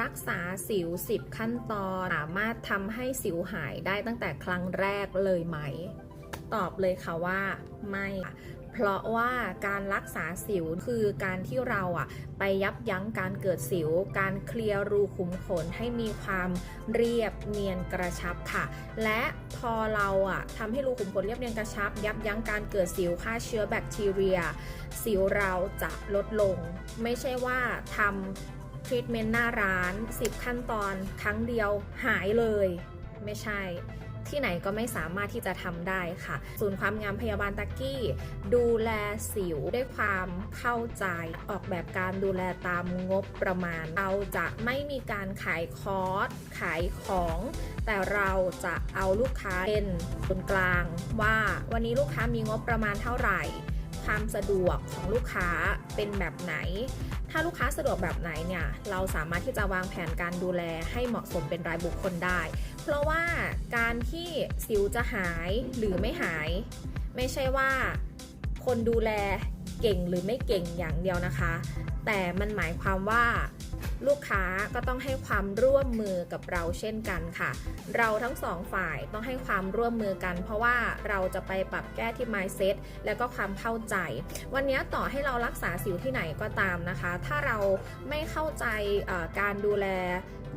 รักษาสิว 10 ขั้นตอนสามารถทำให้สิวหายได้ตั้งแต่ครั้งแรกเลยไหม ตอบเลยค่ะว่าไม่เพราะว่าการรักษาสิวคือการที่เราอะไปยับยั้งการเกิดสิว การเคลียร์รูขุมขนให้มีความเรียบเนียนกระชับค่ะ และพอเราอะทำให้รูขุมขนเรียบเนียนกระชับ ยับยั้งการเกิดสิวฆ่าเชื้อแบคทีเรีย สิวเราจะลดลง ไม่ใช่ว่าทำ ทรีทเมนต์หน้าร้าน 10 ขั้นตอนครั้งเดียวหายเลย ไม่ใช่ ที่ไหนก็ไม่สามารถที่จะทำได้ค่ะ ศูนย์ความงามพยาบาลตะกี้ ดูแลสิวด้วยความเข้าใจออกแบบการดูแลตามงบประมาณ เราจะไม่มีการขายคอร์สขายของแต่เราจะเอาลูกค้าเป็นคนกลางว่าวันนี้ลูกค้ามีงบประมาณเท่าไหร่ ความสะดวกของลูกค้าเป็นแบบไหน ถ้าลูกค้าสะดวกแบบไหนเนี่ยเราสามารถที่จะวางแผนการดูแลให้เหมาะสมเป็นรายบุคคลได้ เพราะว่าการที่สิวจะหายหรือไม่หาย ไม่ใช่ว่าคนดูแลเก่งหรือไม่เก่งอย่างเดียวนะคะ แต่มันหมายความว่า ลูกค้าก็ต้องให้ความร่วมมือกับเราเช่นกันค่ะ เราทั้งสองฝ่ายต้องให้ความร่วมมือกัน เพราะว่าเราจะไปปรับแก้ที่ mindset และก็ความเข้าใจ วันนี้ต่อให้เรารักษาสิวที่ไหนก็ตามนะคะ ถ้าเราไม่เข้าใจการดูแล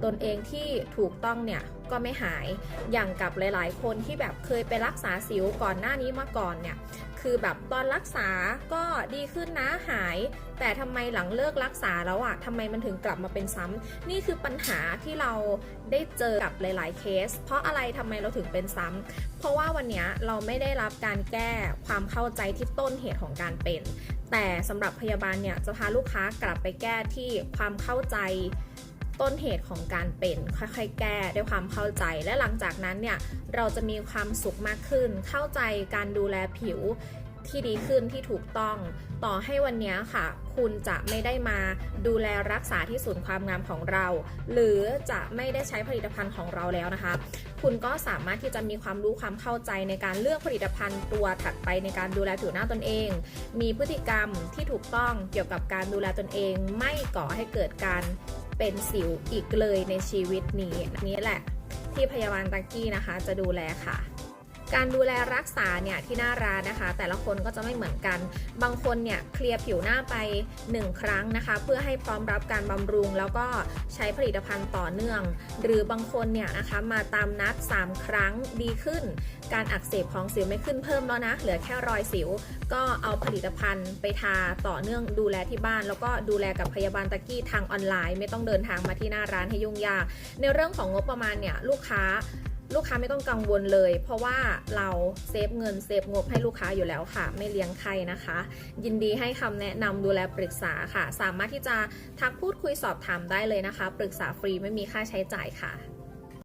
ตนเองที่ถูกต้องเนี่ยก็ไม่หายอย่างกับหลาย ๆ คนที่แบบเคยไปรักษาสิวก่อนหน้านี้มาก่อนเนี่ย คือแบบตอนรักษาก็ดีขึ้นนะหาย แต่ทำไมหลังเลิกรักษาแล้วอะทำไมมันถึงกลับมาเป็นซ้ำนี่คือปัญหาที่เราได้เจอกับหลาย ๆ เคส เพราะอะไรทำไมเราถึงเป็นซ้ำเพราะว่าวันเนี้ยเราไม่ได้รับการแก้ความเข้าใจที่ต้นเหตุของการเป็น แต่สำหรับพยาบาลเนี่ยจะพาลูกค้ากลับไปแก้ที่ความเข้าใจ ต้นเหตุของการเป็นค่อยๆ แก้ด้วยความเข้าใจ และหลังจากนั้นเนี่ยเราจะมีความสุขมากขึ้น เข้าใจการดูแลผิวที่ดีขึ้นที่ถูกต้อง ต่อให้วันนี้ค่ะ คุณจะไม่ได้มาดูแลรักษาที่ศูนย์ความงามของเรา หรือจะไม่ได้ใช้ผลิตภัณฑ์ของเราแล้วนะคะ คุณก็สามารถที่จะมีความรู้ความเข้าใจในการเลือกผลิตภัณฑ์ตัวถัดไปในการดูแลผิวหน้าตนเอง มีพฤติกรรมที่ถูกต้องเกี่ยวกับการดูแลตนเอง ไม่ก่อให้เกิดการ เป็นสิวอีกเลยในชีวิตนี้นี่แหละ ที่พยาบาลตักกี้นะคะจะดูแลค่ะ การดูแลรักษาเนี่ยที่หน้าร้านนะคะ แต่ละคนก็จะไม่เหมือนกัน บางคนเนี่ยเคลียร์ผิวหน้าไป 1 ครั้งนะคะ เพื่อให้พร้อมรับการบำรุงแล้วก็ใช้ผลิตภัณฑ์ต่อเนื่อง หรือบางคนเนี่ยนะคะมาตามนัด 3 ครั้งดีขึ้น การอักเสบของสิวไม่ขึ้นเพิ่มแล้วนะ เหลือแค่รอยสิว ก็เอาผลิตภัณฑ์ไปทาต่อเนื่องดูแลที่บ้าน แล้วก็ดูแลกับพยาบาลตะกี้ทางออนไลน์ ไม่ต้องเดินทางมาที่หน้าร้านให้ยุ่งยากในเรื่องของงบประมาณเนี่ยลูกค้า ลูกค้าไม่ต้องกังวลเลย เพราะว่าเราเซฟเงินเซฟงบให้ลูกค้าอยู่แล้วค่ะ ไม่เลี้ยงใครนะคะ ยินดีให้คำแนะนำดูแลปรึกษาค่ะ สามารถที่จะทักพูดคุยสอบถามได้เลยนะคะ ปรึกษาฟรีไม่มีค่าใช้จ่ายค่ะ